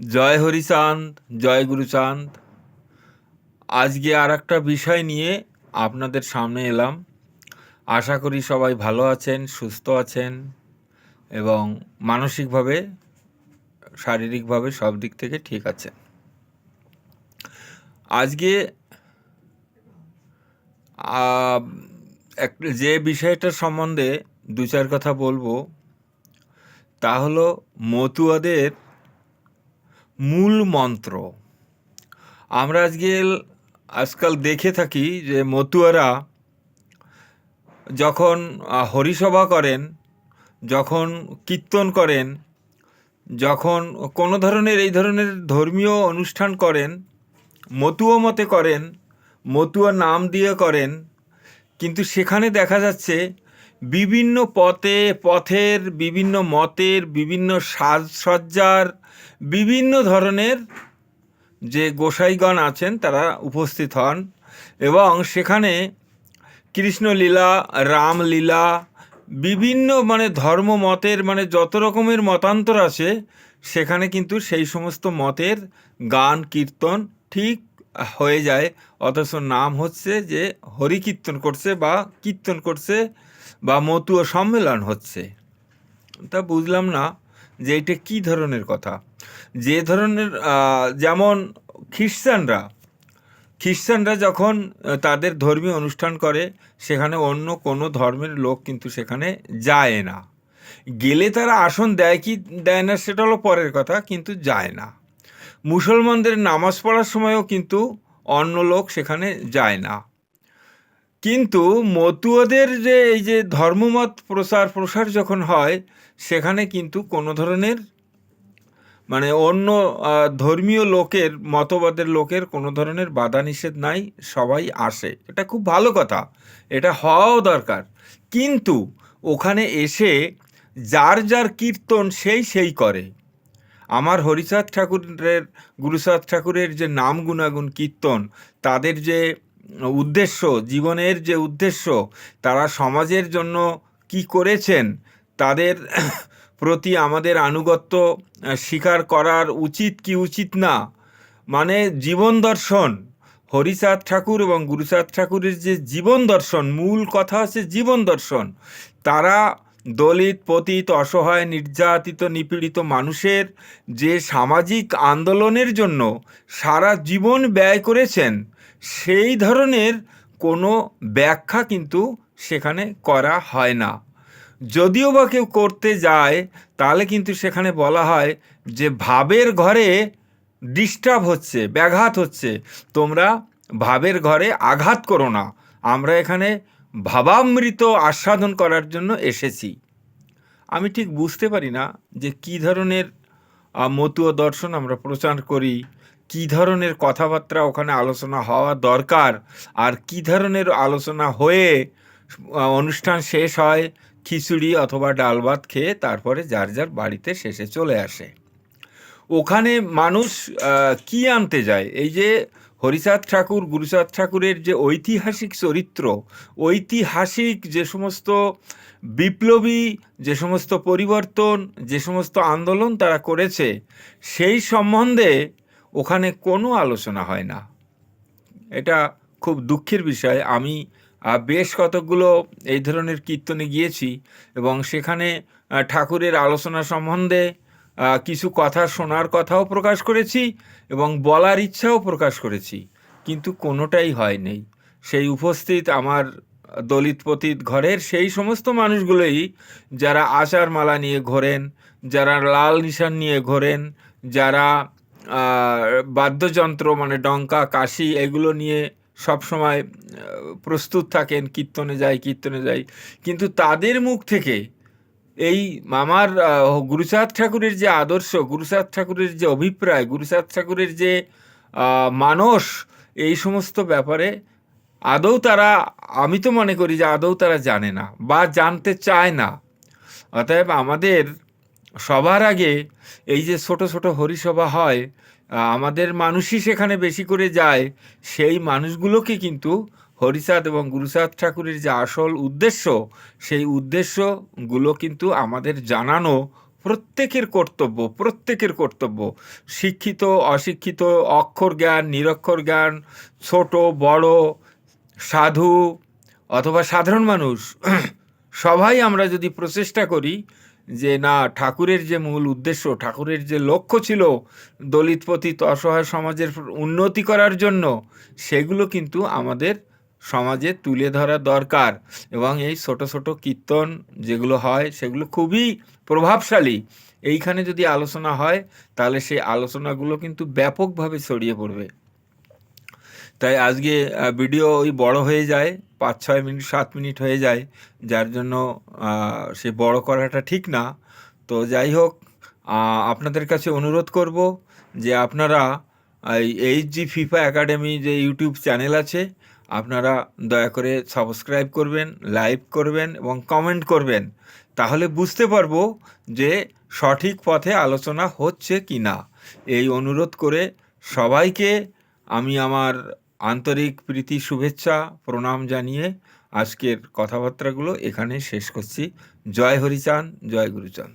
জয় হরিচাঁদ জয় গুরুচাঁদ আজকে আর একটা বিষয় নিয়ে আপনাদের সামনে এলাম। আশা করি সবাই ভালো আছেন, সুস্থ আছেন এবং মানসিকভাবে, শারীরিকভাবে সব দিক থেকে ঠিক আছেন। আজকে যে বিষয়টার সম্বন্ধে দু চার কথা বলব, তা হলো মতুয়াদের মূল মন্ত্র। আমরা আজকে আজকাল দেখে থাকি যে মতুয়ারা যখন হরিসভা করেন, যখন কীর্তন করেন, যখন কোনো ধরনের এই ধরনের ধর্মীয় অনুষ্ঠান করেন, মতুয়া মতে করেন, মতুয়া নাম দিয়ে করেন, কিন্তু সেখানে দেখা যাচ্ছে বিভিন্ন পথে, পথের বিভিন্ন মতের, বিভিন্ন সাজসজ্জার বিভিন্ন ধরনের যে গোসাইগণ আছেন তারা উপস্থিত হন এবং সেখানে কৃষ্ণলীলা, রামলীলা, বিভিন্ন মানে ধর্ম মতের মানে যত রকমের মতান্তর আছে, সেখানে কিন্তু সেই সমস্ত মতের গান, কীর্তন ঠিক হয়ে যায়, অথচ নাম হচ্ছে যে হরি কীর্তন করছে বা কীর্তন করছে বা মতুয়া সম্মেলন হচ্ছে। তা বুঝলাম না যে এটা কী ধরনের কথা। যে ধরনের যেমন খ্রিস্টানরা খ্রিস্টানরা যখন তাদের ধর্মীয় অনুষ্ঠান করে, সেখানে অন্য কোনো ধর্মের লোক কিন্তু সেখানে যায় না। গেলে তারা আসন দেয় কি, দেয় না সেটা হলো পরের কথা, কিন্তু যায় না। মুসলমানদের নামাজ পড়ার সময়ও কিন্তু অন্য লোক সেখানে যায় না। কিন্তু মতুয়াদের যে এই যে ধর্মমত প্রচার প্রসার যখন হয়, সেখানে কিন্তু কোনো ধরনের মানে অন্য ধর্মীয় লোকের, মতবাদের লোকের কোনো ধরনের বাধা নিষেধ নাই, সবাই আসে। এটা খুব ভালো কথা। এটা হওয়াও দরকার। কিন্তু ওখানে এসে যার যার কীর্তন সেই সেই করে। আমার হরিচাঁদ ঠাকুরের গুরুচাঁদ ঠাকুরের যে নাম গুণাগুণ, কীর্তন, তাদের যে উদ্দেশ্য, জীবনের যে উদ্দেশ্য, তারা সমাজের জন্য কি করেছেন, তাদের প্রতি আমাদের আনুগত্য স্বীকার করার উচিত কি উচিত না? মানে জীবন দর্শন হরিচাঁদ ঠাকুর এবং গুরুচাঁদ ঠাকুরের যে জীবন দর্শন, মূল কথা হচ্ছে জীবন দর্শন, তারা দলিত, পতিত, অসহায়, নির্যাতিত, নিপীড়িত মানুষের যে সামাজিক আন্দোলনের জন্য সারা জীবন ব্যয় করেছেন, সেই ধরনের কোনো ব্যাখ্যা কিন্তু সেখানে করা হয় না। যদিও বা কেউ করতে যায়, তাহলে কিন্তু সেখানে বলা হয় যে ভাবের ঘরে ডিস্টার্ব হচ্ছে, ব্যাঘাত হচ্ছে। তোমরা ভাবের ঘরে আঘাত করো না। আমরা এখানে ভাবামৃত আস্বাদন করার জন্য এসেছি। আমি ঠিক বুঝতে পারি না যে কী ধরনের মতুয়া দর্শন আমরা প্রচার করি, কী ধরনের কথাবার্তা ওখানে আলোচনা হওয়া দরকার, আর কী ধরনের আলোচনা হয়ে অনুষ্ঠান শেষ হয়, খিচুড়ি অথবা ডাল ভাত খেয়ে তারপরে যার যার বাড়িতে শেষে চলে আসে। ওখানে মানুষ কি আনতে যায়? এই যে হরিচাঁদ ঠাকুর গুরুচাঁদ ঠাকুরের যে ঐতিহাসিক চরিত্র, ঐতিহাসিক যে সমস্ত বিপ্লবী, যে সমস্ত পরিবর্তন, যে সমস্ত আন্দোলন তারা করেছে, সেই সম্বন্ধে ওখানে কোনো আলোচনা হয় না। এটা খুব দুঃখের বিষয়। আমি বেশ কতকগুলো এই ধরনের কীর্তনে গিয়েছি এবং সেখানে ঠাকুরের আলোচনা সম্বন্ধে কিছু কথা শোনার কথাও প্রকাশ করেছি এবং বলার ইচ্ছাও প্রকাশ করেছি। কিন্তু কোনোটাই হয়নি সেই উপস্থিত আমার দলিত পতিত ঘরের সেই সমস্ত মানুষগুলোই যারা আচার মালা নিয়ে ঘোরেন, যারা লাল নিশান নিয়ে ঘোরেন, যারা বাদ্যযন্ত্র মানে ডঙ্কা, কাশি এগুলো নিয়ে সব সময় প্রস্তুত থাকেন, কীর্তনে যায় কীর্তনে যাই। কিন্তু তাদের মুখ থেকে এই আমার আহ, গুরুচাঁদ ঠাকুরের যে আদর্শ গুরুচাঁদ ঠাকুরের যে অভিপ্রায় গুরুচাঁদ ঠাকুরের যে মানস এই সমস্ত ব্যাপারে আদৌ তারা আমি তো মনে করি যে আদৌ তারা জানে না বা জানতে চায় না। অতএব আমাদের সবার আগে এই যে ছোট ছোট হরিসভা হয় আমাদের মানুষই সেখানে বেশি করে যায় সেই মানুষগুলোকে কিন্তু হরিচাঁদ এবং গুরুচাঁদ ঠাকুরের যে আসল উদ্দেশ্য, সেই উদ্দেশ্যগুলো কিন্তু আমাদের জানানো প্রত্যেকের কর্তব্য প্রত্যেকের কর্তব্য। শিক্ষিত, অশিক্ষিত, অক্ষর জ্ঞান, নিরক্ষর জ্ঞান, ছোট, বড়, সাধু অথবা সাধারণ মানুষ, সবাই আমরা যদি প্রচেষ্টা করি যে না, ঠাকুরের যে মূল উদ্দেশ্য, ঠাকুরের যে লক্ষ্য ছিল দলিত পতিত অসহায় সমাজের উন্নতি করার জন্য, সেগুলো কিন্তু আমাদের সমাজে তুলে ধরা দরকার এবং এই ছোট ছোট কীর্তন যেগুলো হয় সেগুলো খুবই প্রভাবশালী। এইখানে যদি আলোচনা হয়, তাহলে সেই আলোচনাগুলো কিন্তু ব্যাপকভাবে ছড়িয়ে পড়বে। তাই আজকে ভিডিও ওই বড় হয়ে যায়, পাঁচ, ছয় মিনিট, সাত মিনিট হয়ে যায়, যার জন্য সে বড় করাটা ঠিক না। তো যাই হোক আপনাদের কাছে অনুরোধ করব যে আপনারা, এই এইচ জি ফিফা একাডেমি যে ইউটিউব চ্যানেল আছে আপনারা দয়া করে সাবস্ক্রাইব করবেন, লাইক করবেন এবং কমেন্ট করবেন। তাহলে বুঝতে পারব যে সঠিক পথে আলোচনা হচ্ছে কি না। এই অনুরোধ করে সবাইকে আমি আমার আন্তরিক প্রীতি, শুভেচ্ছা, প্রণাম জানিয়ে আজকের কথাবার্তাগুলো এখানে শেষ করছি। জয় হরিচাঁদ, জয় গুরুচাঁদ।